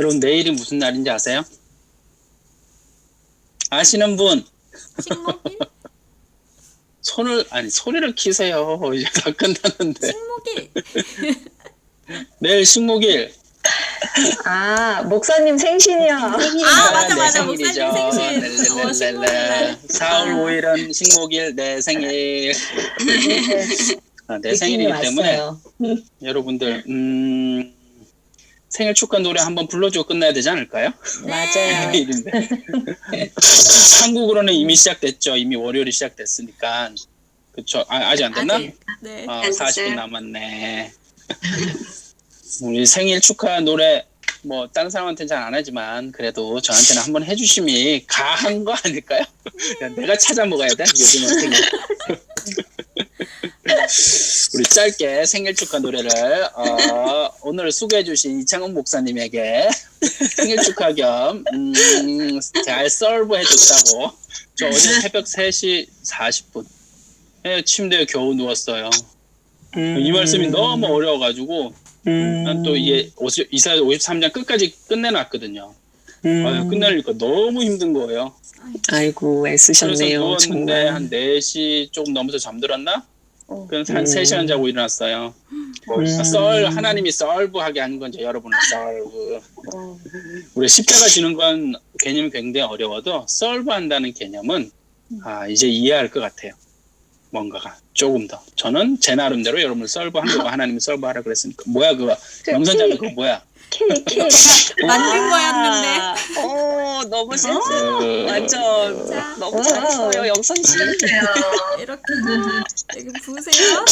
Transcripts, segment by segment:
여러분 내일이 무슨 날인지 아세요? 아시는 분 식목일? 손을 아니 소리를 키세요. 이제 다 끝났는데 식목일. 내일 식목일. 아, 목사님 생신이야. 아, 맞아, 내 맞아. 생일이죠. 목사님 생신. 어, 식목일 날. 4월 5일은 식목일 내 생일. 아, 내 생일이기 때문에. 여러분들 음, 생일 축하 노래 한번 불러주고 끝나야 되지 않을까요? 맞아요. 내일인데. 한국으로는 이미 시작됐죠. 이미 월요일이 시작됐으니까. 그쵸? 아, 아직 안 됐나? 네. 아, 안 40분 됐어요. 남았네. 우리 생일 축하 노래 뭐 다른 사람한테는 잘 안 하지만 그래도 저한테는 한번 해주심이 가한 거 아닐까요? 야, 내가 찾아 먹어야 돼 요즘은. 우리 짧게 생일 축하 노래를 어, 오늘 소개해 주신 이창훈 목사님에게 생일 축하 겸 음, 잘 서브 해 줬다고 저 어제 새벽 3시 40분 에 침대에 겨우 누웠어요. 이 말씀이 너무 어려워가지고 음. 난또 이게 50, 이사 53장 끝까지 끝내놨거든요. 음. 아, 끝내니까 너무 힘든 거예요. 아이고, 애쓰셨네요. 누웠는데 정말. 한 4시 조금 넘어서 잠들었나? 어. 그래서 한 음. 3시간 자고 일어났어요. 음. 썰 하나님이 썰브하게 하는 건지 여러분은 썰브. 어. 우리 십자가 지는 건 개념이 굉장히 어려워도 썰브한다는 개념은 아 이제 이해할 것 같아요. 뭔가가 조금 더. 저는 제 나름대로 여러분을 썰브한 거고 하나님이 썰브하라 그랬으니까 뭐야 그거 영선자는 그거 뭐야? K, K. 만든 거였는데. 어, 너무 센스. 그, 완전 자. 너무 잘했어요, 영선 씨. 이렇게 여기 부으세요.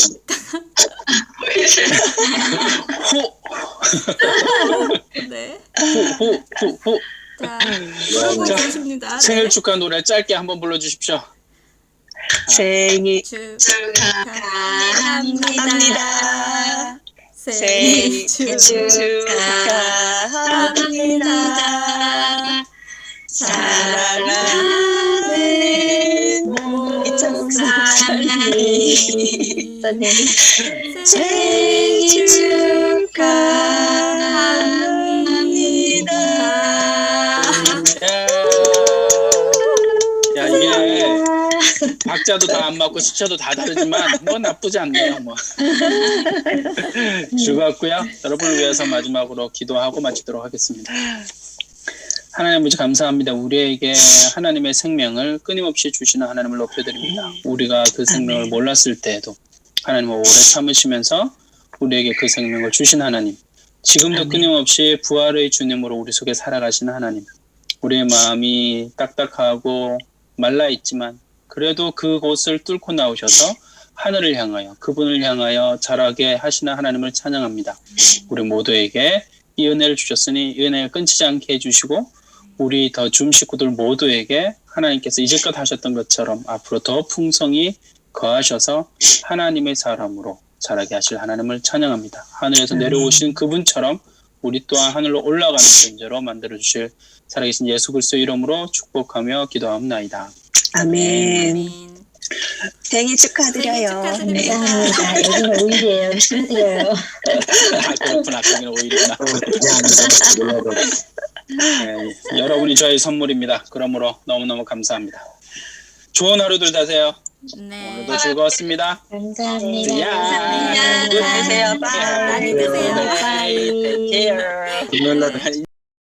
네. 후후후후 자, 물어보고 자, 싶습니다. 생일 네. 축하 노래 짧게 한번 불러주십시오. 생일 축하합니다. 합니다. 생일 생일. 축하합니다. 사랑하는. 생일 축하합니다. 야, 야 이게 박자도 다 안 맞고 시차도 다 다르지만 뭐 나쁘지 않네요. 뭐 즐거웠고요. 여러분을 위해서 마지막으로 기도하고 마치도록 하겠습니다. 하나님 아버지 감사합니다. 우리에게 하나님의 생명을 끊임없이 주시는 하나님을 높여드립니다. 우리가 그 생명을 몰랐을 때에도 하나님을 오래 참으시면서 우리에게 그 생명을 주신 하나님. 지금도 끊임없이 부활의 주님으로 우리 속에 살아가시는 하나님. 우리의 마음이 딱딱하고 말라 있지만 그래도 그곳을 뚫고 나오셔서 하늘을 향하여 그분을 향하여 자라게 하시는 하나님을 찬양합니다. 우리 모두에게 이 은혜를 주셨으니 이 은혜를 끊치지 않게 해주시고 우리 더 줌 식구들 모두에게 하나님께서 이제껏 하셨던 것처럼 앞으로 더 풍성히 거하셔서 하나님의 사람으로 자라게 하실 하나님을 찬양합니다. 하늘에서 내려오신 그분처럼 우리 또한 하늘로 올라가는 존재로 만들어 주실 살아계신 예수 그리스도 이름으로 축복하며 기도합나이다. 아멘. 아멘. 생일 축하드려요. 생일 축하드립니다. 네. 여기는 오일이에요. 축하드려요. 아, 그렇구나. 거기는 오일이구나. 네, 여러분이 저의 선물입니다. 그러므로 너무너무 감사합니다. 좋은 하루들 되세요. 네. 오늘도 즐거웠습니다. 감사합니다. 야. 안녕히 계세요. 많이 드세요. 바이. Take care.